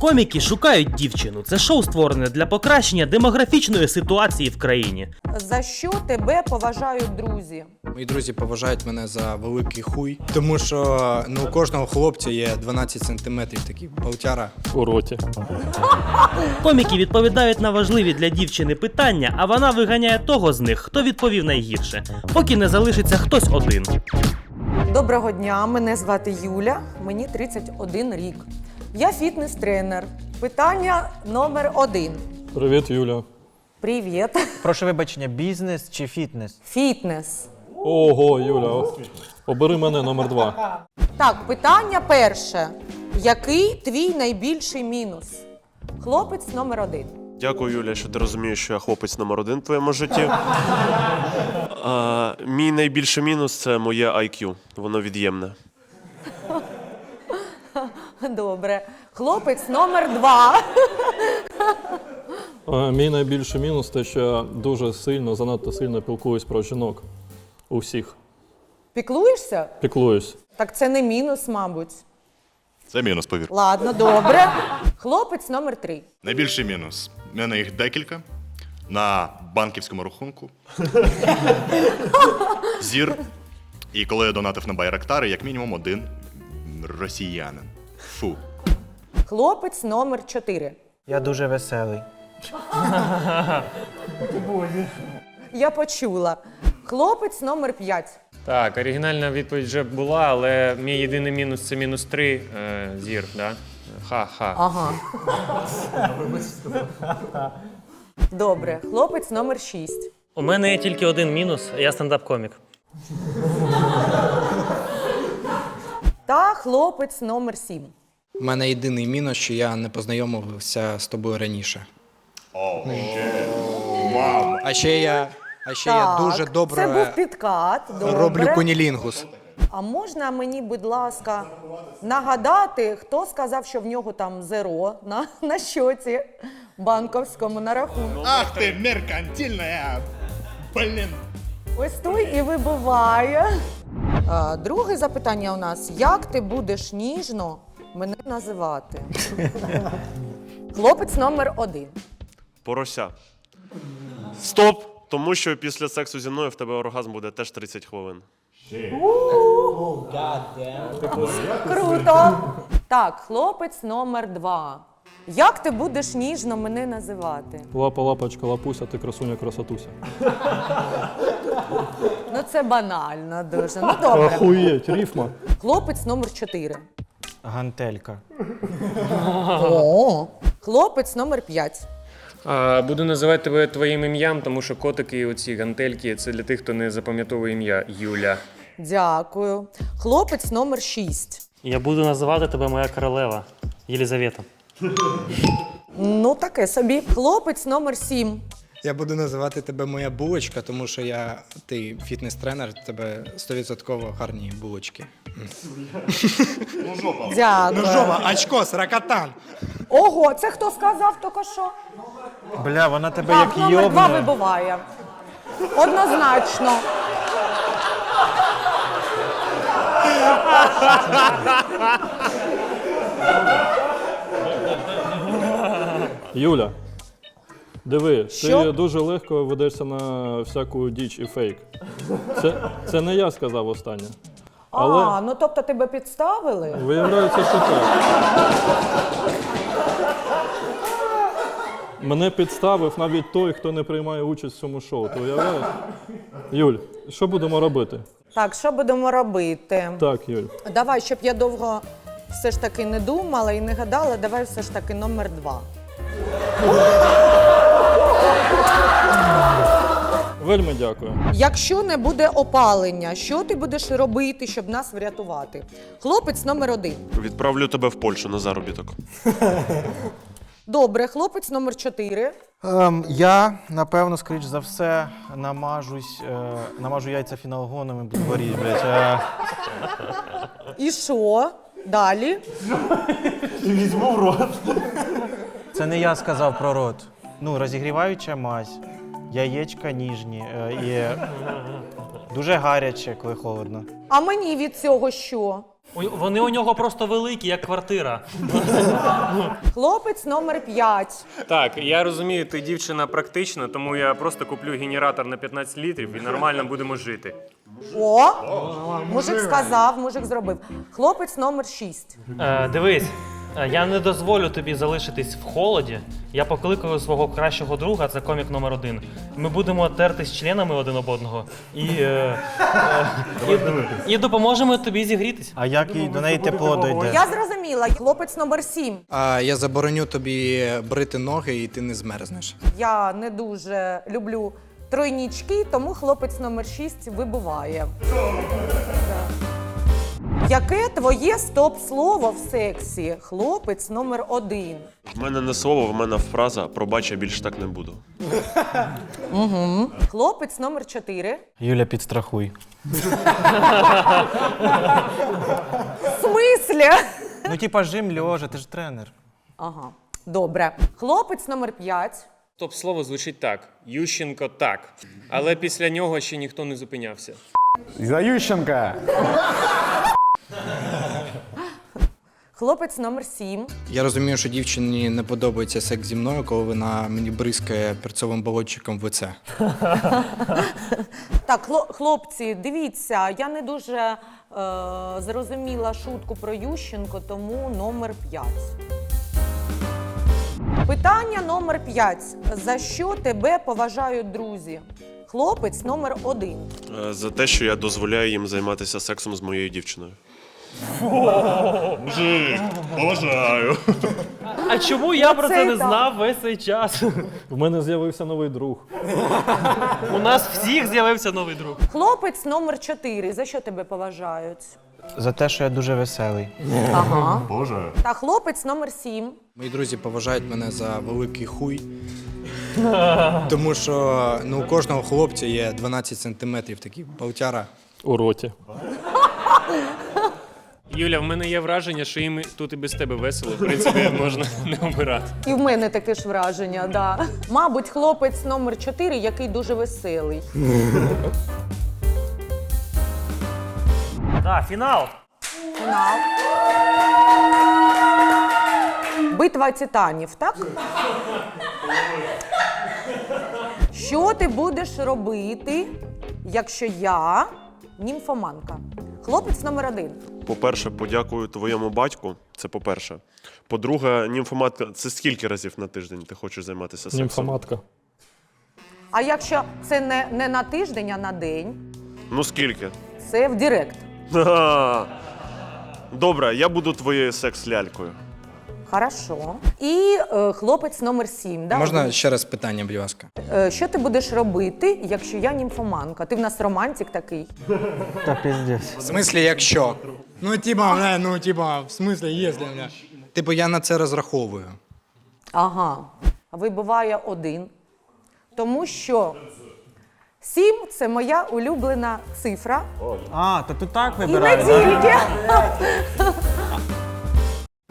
Коміки шукають дівчину. Це шоу створене для покращення демографічної ситуації в країні. За що тебе поважають друзі? Мої друзі поважають мене за великий хуй, тому що ну, у кожного хлопця є 12 сантиметрів, такий болтяра. У роті. Коміки відповідають на важливі для дівчини питання, а вона виганяє того з них, хто відповів найгірше, поки не залишиться хтось один. Доброго дня, мене звати Юля, мені 31 рік. Я фітнес-тренер. Питання номер один. Привіт, Юля. Привіт. Прошу вибачення, бізнес чи фітнес? Фітнес. Ого, Юля. Обери мене номер два. Так, питання перше. Який твій найбільший мінус? Хлопець номер один. Дякую, Юля, що ти розумієш, що я хлопець номер один в твоєму житті. А, мій найбільший мінус це моє IQ. Воно від'ємне. Добре. Хлопець номер два. Мій найбільший мінус те, що я дуже сильно, занадто сильно пілкуюсь про жінок. У всіх. Піклуєшся? Піклуюсь. Так це не мінус, мабуть. Це мінус, повір. Ладно, добре. Хлопець номер три. Найбільший мінус. У мене їх декілька на банківському рахунку. Зір. І коли я донатив на Байрактари, як мінімум один росіянин. Фу. Хлопець номер чотири. Я дуже веселий. Я почула. Хлопець номер п'ять. Так, оригінальна відповідь вже була, але мій єдиний мінус це мінус 3 е, зір, да? Ха-ха. Ага. Добре. Хлопець номер шість. У мене є тільки один мінус, я стендап-комік. Та хлопець номер сім. У мене єдиний мінус, що я не познайомився з тобою раніше. А ще я, а ще я дуже Це добре був підкат. Добре. роблю кунілінгус. А можна мені, будь ласка, нагадати, хто сказав, що в нього там зеро на, на щоці банковському на рахунку? Ах ти, меркантильна! Блін! Ось той і вибиває. А, друге запитання у нас: як ти будеш ніжно мене називати? Хлопець номер один. Порося. Стоп! Тому що після сексу зі мною в тебе оргазм буде теж 30 хвилин. Круто. Так, хлопець номер два. Як ти будеш ніжно мене називати? Лапа, лапочка, лапуся, ти красуня, красотуся. Ну це банально дуже. Ну добре. Охуєть, рифма. Хлопець номер 4. Гантелька. О. Хлопець номер 5. А, буду називати тебе твоїм ім'ям, тому що котики і оці гантельки це для тих, хто не запам'ятовує ім'я Юля. Дякую. Хлопець номер 6. Я буду називати тебе моя королева Єлізавета. Ну, таке собі. Хлопець номер 7. Я буду називати тебе моя булочка, тому що я ти фітнес-тренер, тебе 100% гарні булочки. Дякую. Жова, очко, сракатан. Ого, це хто сказав тільки що? Бля, вона тебе Так, як номер 2 йобне. вибиває. Однозначно. Юля. Диви, Що? ти дуже легко ведешся на всяку діч і фейк. Це, це не я сказав останнє. Але А, ну тобто тебе підставили? виявляється, що так. Мене підставив навіть той, хто не приймає участь в цьому шоу. Ти уявляєш? Юль, що будемо робити? Так, що будемо робити? Так, Юль. Давай, щоб я довго все ж таки не думала і не гадала, давай все ж таки номер 2. Вельми дякую. Якщо не буде опалення, що ти будеш робити, щоб нас врятувати? Хлопець номер один. Відправлю тебе в Польщу на заробіток. Добре, хлопець номер чотири. Ем, я, напевно, скоріш за все, намажусь, е, намажу яйця фіналгоном і буду горіти, блядь. Е, І що? Далі. це не я сказав про рот. Ну, розігріваюча мазь, яєчка ніжні е, і дуже гаряче, коли холодно. А мені від цього що? У- Вони у нього просто великі, як квартира. Хлопець номер 5. Так, я розумію, ти дівчина практична, тому я просто куплю генератор на 15 літрів і нормально будемо жити. О! Мужик сказав, мужик зробив. Хлопець номер 6. Е, дивись, я не дозволю тобі залишитись в холоді. Я покликаю свого кращого друга, це комік номер один. Ми будемо тертись членами один об одного і, е, е, і, і допоможемо тобі зігрітись. А як і до неї тепло дойде? Я зрозуміла. Хлопець номер 7. А я забороню тобі брити ноги, і ти не змерзнеш. Я не дуже люблю тройнічки, тому хлопець номер 6 вибуває. Яке твоє стоп-слово в сексі? Хлопець номер один. В мене не слово, в мене фраза пробач, я більше так не буду. Хлопець номер 4. Юля, підстрахуй. В смислі? Ну, типа, жим льожа, ти ж тренер. Ага. Добре. Хлопець номер 5. Топ слово звучить так: Ющенко так. Але після нього ще ніхто не зупинявся. За Ющенка! Хлопець номер 7. Я розумію, що дівчині не подобається секс зі мною, коли вона мені бризкає перцовим балончиком в лице. Так, хло- хлопці, дивіться, я не дуже е, зрозуміла шутку про Ющенко, тому номер 5. Питання номер 5. За що тебе поважають друзі? Хлопець номер 1. Е, За те, що я дозволяю їм займатися сексом з моєю дівчиною. Поважаю. А чому я про це не знав весь цей час? В мене з'явився новий друг. У нас всіх з'явився новий друг. Хлопець номер 4. За що тебе поважають? За те, що я дуже веселий. Ага. Боже. Та хлопець номер 7. Мої друзі поважають мене за великий хуй. Тому що ну, у кожного хлопця є 12 сантиметрів такий паутяра. У роті. Юля, в мене є враження, що їм тут і без тебе весело. В принципі, можна не обирати. І в мене таке ж враження, да. Мабуть, хлопець номер 4, який дуже веселий. Так, фінал. Фінал. Битва титанів, так? Що ти будеш робити, якщо я німфоманка? Хлопець номер один. По-перше, подякую твоєму батьку. Це по-перше. По-друге, німфоматка, це скільки разів на тиждень ти хочеш займатися сексом? Німфоматка. А якщо це не, не на тиждень, а на день, Ну скільки? це в Директ. Ха-ха. Добре, я буду твоєю секс-лялькою. Хорошо. І е, хлопець номер сім. Да? Можна ще раз питання, будь ласка? Е, що ти будеш робити, якщо я німфоманка? Ти в нас романтик такий. Та піздець. В смислі, якщо? Ну, типа, бля, ну, типа, в смислі, якщо, бля. Типу, я на це розраховую. Ага. Вибуває один. Тому що сім це моя улюблена цифра. А, то ти так І не вибираєш? тільки.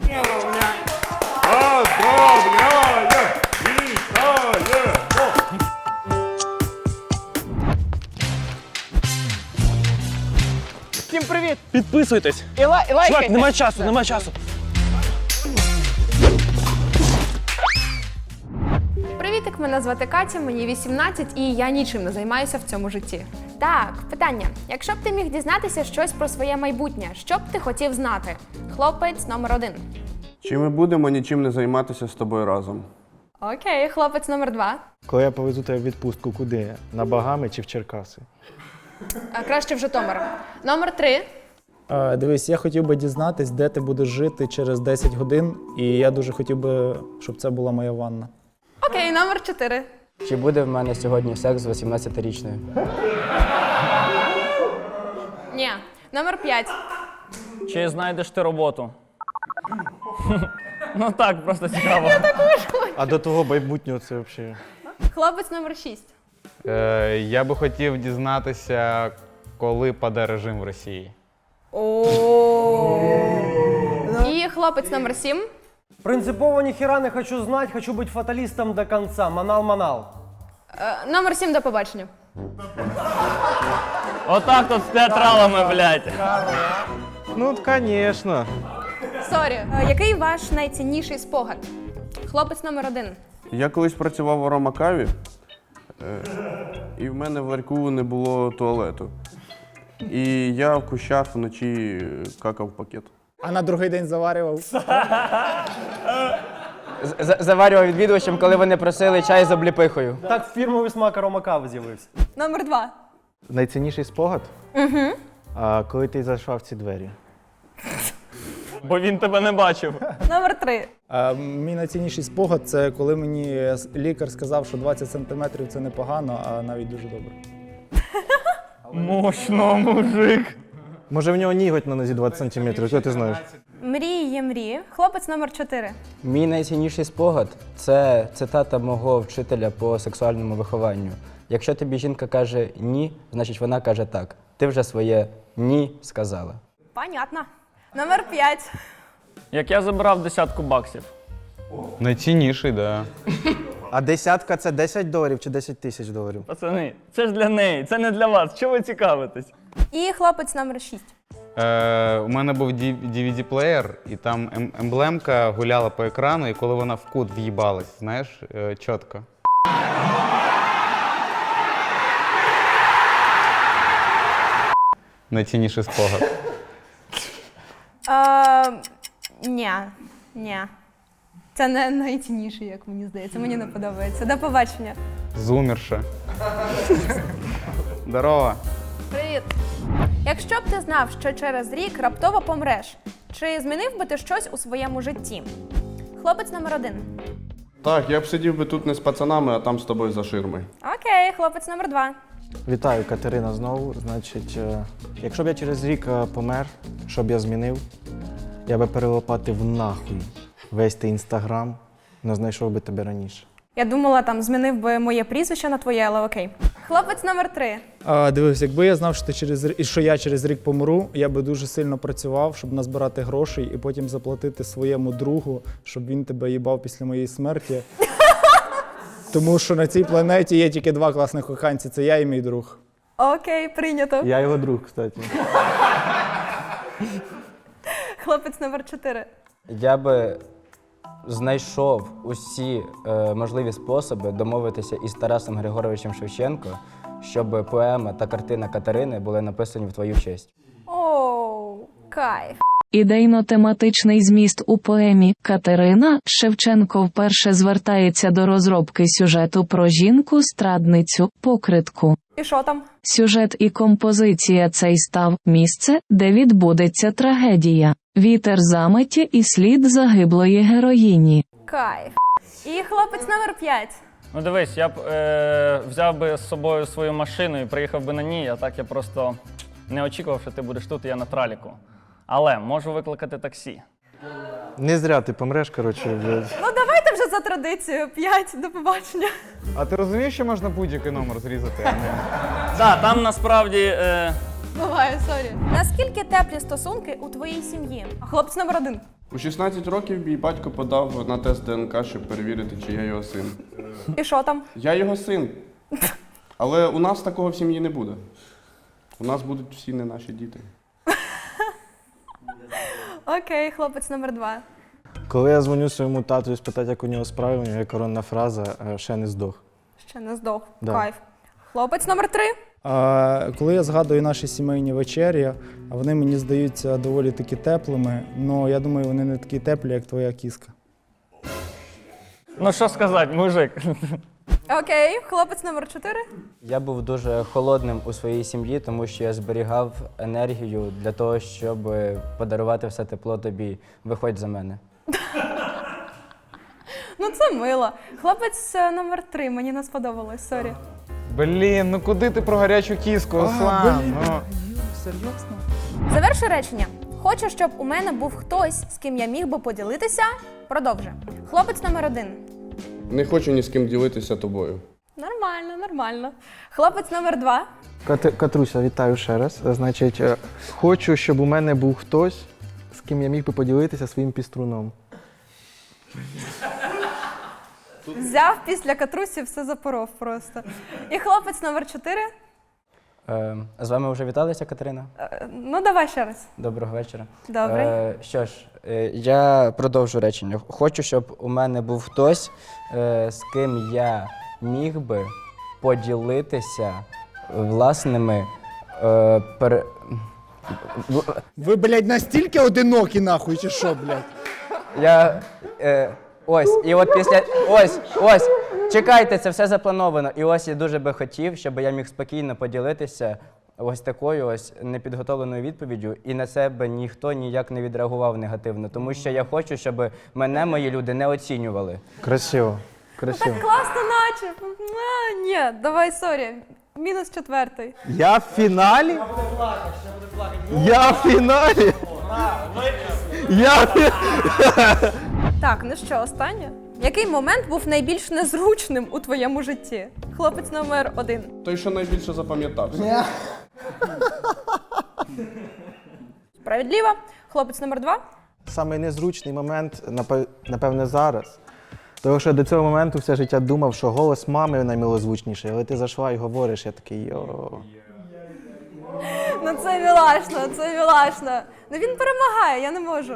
Всім Підписуйтесь. І, ла- і лайкайте! Чувак, немає часу, немає часу. Привітик, мене звати Катя, мені 18 і я нічим не займаюся в цьому житті. Так, питання. Якщо б ти міг дізнатися щось про своє майбутнє, що б ти хотів знати? Хлопець номер один. Чи ми будемо нічим не займатися з тобою разом? Окей, хлопець номер два. Коли я повезу тебе в відпустку, куди? На Багами чи в Черкаси? А, краще в Житомир. Номер три. Дивись, я хотів би дізнатись, де ти будеш жити через 10 годин, і я дуже хотів би, щоб це була моя ванна. Окей, номер чотири. Чи буде в мене сьогодні секс з 18-річною? Ні. Номер п'ять. Чи знайдеш ти роботу? ну так, просто цікаво. А до того майбутнього це взагалі. Хлопець номер шість. Е, я би хотів дізнатися, коли паде режим в Росії. І хлопець номер сім. Принципово ніхіра не хочу знати, хочу бути фаталістом до кінця. Манал-манал. Е, номер сім до побачення. Отак тут з театралами, блядь. Ну, звісно. Сорі. Е, Який ваш найцінніший спогад? Хлопець номер один. Я колись працював в аромакаві, е, і в мене в ларьку не було туалету. І я в кущах вночі какав пакет. А на другий день заварював. Заварював відвідувачам, коли вони просили чай з обліпихою. Так фірмовий смак аромакави з'явився. Номер два. Найцінніший спогад? Угу. А, коли ти зайшов в ці двері. Бо він тебе не бачив. Номер три. А, мій найцінніший спогад це коли мені лікар сказав, що 20 сантиметрів це непогано, а навіть дуже добре. Мощно, мужик. Може в нього ніготь на нозі 20 сантиметрів, що ти знаєш? Мрії є мрії. Хлопець номер чотири. Мій найцінніший спогад це цитата мого вчителя по сексуальному вихованню. Якщо тобі жінка каже ні, значить вона каже так. Ти вже своє ні сказала. Понятно. Номер п'ять. Як я забрав десятку баксів. Найцінніший, да. А десятка це 10 доларів чи 10 тисяч доларів? Пацани, це ж для неї, це не для вас. Чого ви цікавитесь? І хлопець номер шість. Е, у мене був DVD-плеєр, і там ем- емблемка гуляла по екрану, і коли вона в кут в'їбалась, знаєш, е, чітко. Найцінніший спогад. Е, ні. Ні. Це не найцінніше, як мені здається. Мені не подобається. До побачення. Зумерша. Здорово. Привіт. Якщо б ти знав, що через рік раптово помреш, чи змінив би ти щось у своєму житті? Хлопець номер один. Так, я б сидів би тут не з пацанами, а там з тобою за ширмою. Окей, хлопець номер два. Вітаю, Катерина, знову. Значить, е, якщо б я через рік е, помер, що б я змінив, я би перелопатив нахуй весь ти інстаграм, не знайшов би тебе раніше. Я думала, там змінив би моє прізвище на твоє, але окей. Хлопець номер три. А, дивись, якби я знав, що ти через р- і що я через рік помру, я би дуже сильно працював, щоб назбирати грошей і потім заплатити своєму другу, щоб він тебе їбав після моєї смерті. Тому що на цій планеті є тільки два класних коханці це я і мій друг. Окей, прийнято. Я його друг, кстати. Хлопець номер чотири. Я би знайшов усі е, можливі способи домовитися із Тарасом Григоровичем Шевченко, щоб поема та картина Катерини були написані в твою честь. Оу, кайф. Ідейно-тематичний зміст у поемі Катерина Шевченко вперше звертається до розробки сюжету про жінку-страдницю покритку. І що там? Сюжет і композиція цей став місце, де відбудеться трагедія. Вітер заметі і слід загиблої героїні. Кайф. І хлопець номер п'ять. Ну дивись, я б е, взяв би з собою свою машину і приїхав би на ній, а так я просто не очікував, що ти будеш тут, і я на траліку. Але можу викликати таксі. Не зря ти помреш, коротше. блядь. Ну давайте вже за традицією. П'ять, до побачення. А ти розумієш, що можна будь-який номер зрізати, а не. Так, там насправді. Е... Буває, сорі. Наскільки теплі стосунки у твоїй сім'ї? Хлопець номер один. У 16 років мій батько подав на тест ДНК, щоб перевірити, чи я його син. І що там? Я його син. Але у нас такого в сім'ї не буде. У нас будуть всі не наші діти. Окей, хлопець номер два. Коли я дзвоню своєму тату і спитати, як у нього справи, у нього є коронна фраза е, ще не здох. Ще не здох. Да. Кайф. Хлопець номер три. А, коли я згадую наші сімейні вечері, вони мені здаються доволі таки теплими, але я думаю, вони не такі теплі, як твоя кіска. Ну що сказати, мужик? Окей, хлопець номер чотири. Я був дуже холодним у своїй сім'ї, тому що я зберігав енергію для того, щоб подарувати все тепло тобі. Виходь за мене. Ну це мило. Хлопець е, номер три. Мені не сподобалось, сорі. Блін, ну куди ти про гарячу кіску, Аслан? Ну. Серйозно? Заверши речення. Хочу, щоб у мене був хтось, з ким я міг би поділитися. Продовжуй. Хлопець номер один. Не хочу ні з ким ділитися тобою. Нормально, нормально. Хлопець номер два. Кат- Катруся, вітаю ще раз. Значить, е, хочу, щоб у мене був хтось, з ким я міг би поділитися своїм піструном. Взяв після катрусі все запоров просто. І хлопець номер чотири. Е, з вами вже віталися, Катерина? Е, Ну, давай ще раз. Доброго вечора. Добрий. Е, що ж, е, я продовжу речення. Хочу, щоб у мене був хтось, е, з ким я міг би поділитися власними. Е, пере... Ви, блядь, настільки одинокі, нахуй, чи що, блядь? Я. Е, ось, і от після. Ось, ось. Чекайте, це все заплановано. І ось я дуже би хотів, щоб я міг спокійно поділитися ось такою ось непідготовленою відповіддю, і на себе ніхто ніяк не відреагував негативно. Тому що я хочу, щоб мене мої люди не оцінювали. Красиво. Красиво. Класно, наче. А, ні, давай, сорі. Мінус четвертий. Я в фіналі? Я в фіналі? Я в фі- Так, ну що, останнє? Який момент був найбільш незручним у твоєму житті? Хлопець номер один. Той, що найбільше запам'ятався. Справедливо. Хлопець номер два. Самий незручний момент, напевне, зараз. Тому що до цього моменту все життя думав, що голос мами наймилозвучніший, але ти зайшла і говориш, я такий йо. Ну це мілашно, це мілашно. Ну він перемагає, я не можу.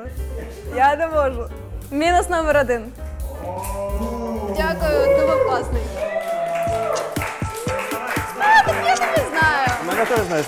Я не можу. Мінус номер один. Дякую, ти був класний. А, так я не знаю. Мене теж знаєш,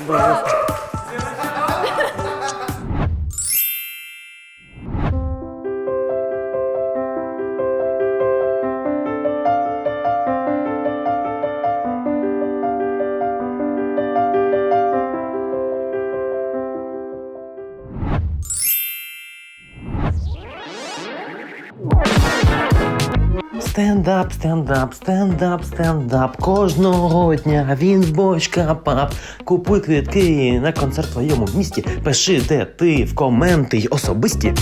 Стендап, стендап, стендап, стендап. Кожного дня він бочка пап. Купуй квітки на концерт в твоєму місті. Пиши, де ти в коменти й особисті.